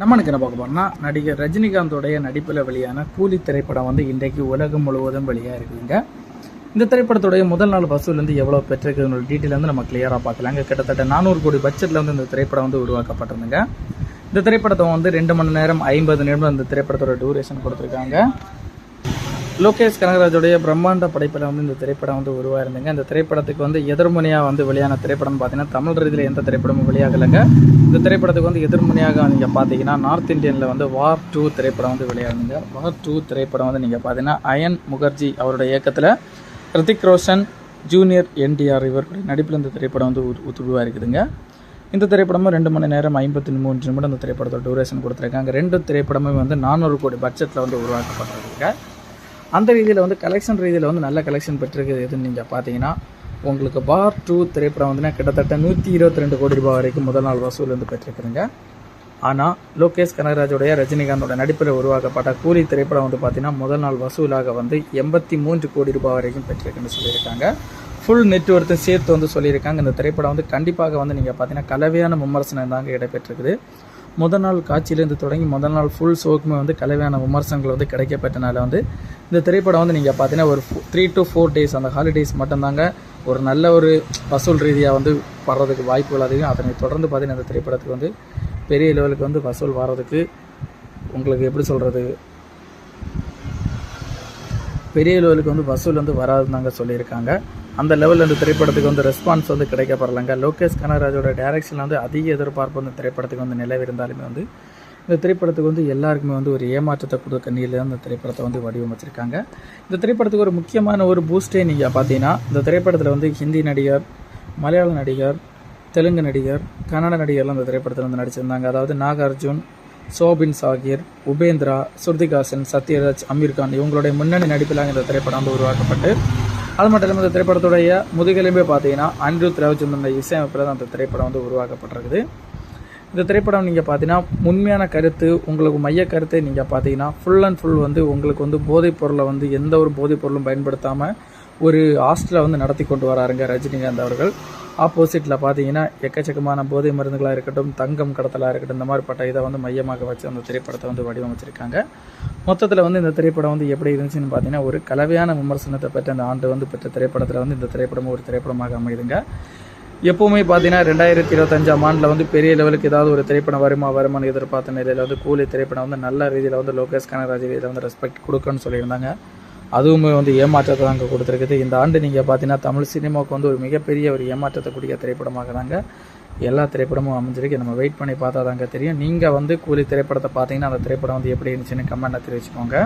நம்ம எனக்கு என்ன பார்க்க போறோம்னா நடிகர் ரஜினிகாந்தோடைய நடிப்பில் வெளியான கூலி திரைப்படம் வந்து இன்றைக்கு உலகம் முழுவதும் வெளியாக இருக்குதுங்க. இந்த திரைப்படத்துடைய முதல் நாள் வசூல் வந்து எவ்வளோ பெற்றிருக்குங்கிற டீட்டெயில் வந்து நம்ம கிளியராக பார்க்கலாங்க. கிட்டத்தட்ட நானூறு கோடி பட்ஜெட்டில் வந்து இந்த திரைப்படம் வந்து உருவாக்கப்பட்டிருந்துங்க. இந்த திரைப்படத்தை வந்து ரெண்டு மணி நேரம் ஐம்பது நிமிடம் இந்த திரைப்படத்தோட டூரேஷன் கொடுத்துருக்காங்க. லோகேஷ் கனகராஜுடைய பிரம்மாண்ட படைப்பில் வந்து இந்த திரைப்படம் வந்து உருவாயிருந்துங்க. இந்த திரைப்படத்துக்கு வந்து எதிர்மனையாக வந்து வெளியான திரைப்படம் பார்த்தீங்கன்னா தமிழ் ரீதியில் எந்த திரைப்படமும் வெளியாகலைங்க. இந்த திரைப்படத்துக்கு வந்து எதிர்மனையாக நீங்கள் பார்த்தீங்கன்னா நார்த் இந்தியனில் வந்து வார் டூ திரைப்படம் வந்து வெளியாகுங்க வார் டூ திரைப்படம் வந்து நீங்கள் பார்த்தீங்கன்னா அயன் முகர்ஜி அவருடைய இயக்கத்தில் ரித்திக் ரோஷன் ஜூனியர் என்டிஆர் இவர்களுடைய நடிப்பில் இந்த திரைப்படம் வந்து உரு- உருவாயிருக்குதுங்க இந்த திரைப்படமும் ரெண்டு மணி நேரம் ஐம்பத்தி மூன்று நிமிடம் இந்த திரைப்படத்தோட டூரேஷன் கொடுத்துருக்காங்க. ரெண்டு திரைப்படமும் வந்து நானூறு கோடி பட்ஜெட்டில் வந்து உருவாக்கப்பட்டிருக்குங்க. அந்த ரீதியில் வந்து கலெக்ஷன் ரீதியில் வந்து நல்ல கலெக்ஷன் பெற்றிருக்குது. எதுன்னு நீங்கள் பார்த்தீங்கன்னா உங்களுக்கு பார் டூ திரைப்படம் வந்துன்னா கிட்டத்தட்ட நூற்றி இருபத்தி ரெண்டு கோடி ரூபாய் வரைக்கும் முதல் நாள் வசூல் வந்து பெற்றிருக்குதுங்க. ஆனால் லோகேஷ் கனகராஜுடைய ரஜினிகாந்தோட நடிப்பில் உருவாக்கப்பட்ட கூலி திரைப்படம் வந்து பார்த்தீங்கன்னா முதல் நாள் வசூலாக வந்து எண்பத்தி மூன்று கோடி ரூபாய் வரைக்கும் பெற்றிருக்குன்னு சொல்லியிருக்காங்க. ஃபுல் நெட்ஒர்த்தும் சேர்த்து வந்து சொல்லியிருக்காங்க. இந்த திரைப்படம் வந்து கண்டிப்பாக வந்து நீங்கள் பார்த்தீங்கன்னா கலவையான விமர்சனம் தாங்க இடம்பெற்றிருக்குது முதல் நாள் காட்சியிலேருந்து தொடங்கி முதல் நாள் ஃபுல் ஷோக்குமே வந்து கலவையான விமர்சனங்கள் வந்து கிடைக்கப்பட்டனால வந்து இந்த திரைப்படம் வந்து நீங்கள் பார்த்தீங்கன்னா ஒரு த்ரீ டு ஃபோர் டேஸ் அந்த ஹாலிடேஸ் மட்டும்தாங்க ஒரு நல்ல ஒரு வசூல் ரீதியாக வந்து வர்றதுக்கு வாய்ப்புகள் அதிகம். அதனை தொடர்ந்து பார்த்தீங்கன்னா இந்த திரைப்படத்துக்கு வந்து பெரிய லெவலுக்கு வந்து வசூல் வர்றதுக்கு உங்களுக்கு எப்படி சொல்கிறது பெரிய லெவலுக்கு வந்து வசூல் வந்து வராதுன்னு சொல்லியிருக்காங்க. அந்த லெவலில் இந்த திரைப்படத்துக்கு வந்து ரெஸ்பான்ஸ் வந்து கிடைக்கப்படலங்க. லோகேஷ் கனகராஜோட டேரக்ஷனில் வந்து அதிக எதிர்பார்ப்பு அந்த திரைப்படத்துக்கு வந்து நிலவிருந்தாலுமே வந்து இந்த திரைப்படத்துக்கு வந்து எல்லாருக்குமே வந்து ஒரு ஏமாற்றத்தை கொடுக்க நீல அந்த திரைப்படத்தை வந்து வடிவமைச்சிருக்காங்க. இந்த திரைப்படத்துக்கு ஒரு முக்கியமான ஒரு பூஸ்டே நீங்கள் பார்த்தீங்கன்னா இந்த திரைப்படத்தில் வந்து ஹிந்தி நடிகர் மலையாள நடிகர் தெலுங்கு நடிகர் கன்னட நடிகர்லாம் இந்த திரைப்படத்தில் வந்து நடிச்சிருந்தாங்க. அதாவது நாகார்ஜுன் சோபின் சாகிர் உபேந்திரா ஸ்ருதிகாசன் சத்யராஜ் அமீர்கான் இவங்களுடைய முன்னணி நடிப்பிலாக இந்த திரைப்படம் வந்து உருவாக்கப்பட்டு அது மட்டும் இல்லாமல் இந்த திரைப்படத்துடைய முதுகெலும்பே பார்த்தீங்கன்னா அனிருத் ரவிச்சந்திரன் இசையமைப்பில் தான் அந்த திரைப்படம் வந்து உருவாக்கப்பட்டிருக்குது. இந்த திரைப்படம் நீங்கள் பார்த்தீங்கன்னா உண்மையான கருத்து உங்களுக்கு மைய கருத்தை நீங்கள் பார்த்தீங்கன்னா ஃபுல் அண்ட் ஃபுல் வந்து உங்களுக்கு வந்து போதைப் பொருளை வந்து எந்த ஒரு போதைப் பொருளும் பயன்படுத்தாமல் ஒரு ஹாஸ்டலை வந்து நடத்தி கொண்டு வராருங்க ரஜினிகாந்த் அவர்கள். ஆப்போசிட்டில் பார்த்தீங்கன்னா எக்கச்சக்கமான போதை மருந்துகளாக இருக்கட்டும் தங்கம் கடத்தலாக இருக்கட்டும் இந்த மாதிரிப்பட்ட இதை வந்து மையமாக வச்சு அந்த திரைப்படத்தை வந்து வடிவமைச்சிருக்காங்க. மொத்தத்தில் வந்து இந்த திரைப்படம் வந்து எப்படி இருந்துச்சுன்னு பார்த்தீங்கன்னா ஒரு கலவையான விமர்சனத்தை பெற்ற அந்த ஆண்டு வந்து பெற்ற திரைப்படத்தில் வந்து இந்த திரைப்படமும் ஒரு திரைப்படமாக அமைதுங்க எப்போவுமே பார்த்தீங்கன்னா ரெண்டாயிரத்தி இருபத்தஞ்சாம் ஆண்டில் வந்து பெரிய லெவலுக்கு ஏதாவது ஒரு திரைப்படம் வருமா வருமானு எதிர்பார்த்த நிலையில் வந்து கூலி திரைப்படம் வந்து நல்ல ரீதியில் வந்து லோகேஷ் கனகராஜ் இதில் வந்து ரெஸ்பெக்ட் கொடுக்கணும்னு சொல்லியிருந்தாங்க. அதுவுமே வந்து ஏமாற்றத்தை தாங்க கொடுத்துருக்குது. இந்த ஆண்டு நீங்கள் பார்த்தீங்கன்னா தமிழ் சினிமாவுக்கு வந்து ஒரு மிகப்பெரிய ஒரு ஏமாற்றத்தை கூடிய திரைப்படமாக தாங்க எல்லா திரைப்படமும் அமைஞ்சிருக்கு. நம்ம வெயிட் பண்ணி பார்த்தா தாங்க தெரியும். நீங்கள் வந்து கூலி திரைப்படத்தை பார்த்தீங்கன்னா அந்த திரைப்படம் வந்து எப்படி இருந்துச்சுன்னு கமெண்ட்டில் தெரிவிச்சுக்கோங்க.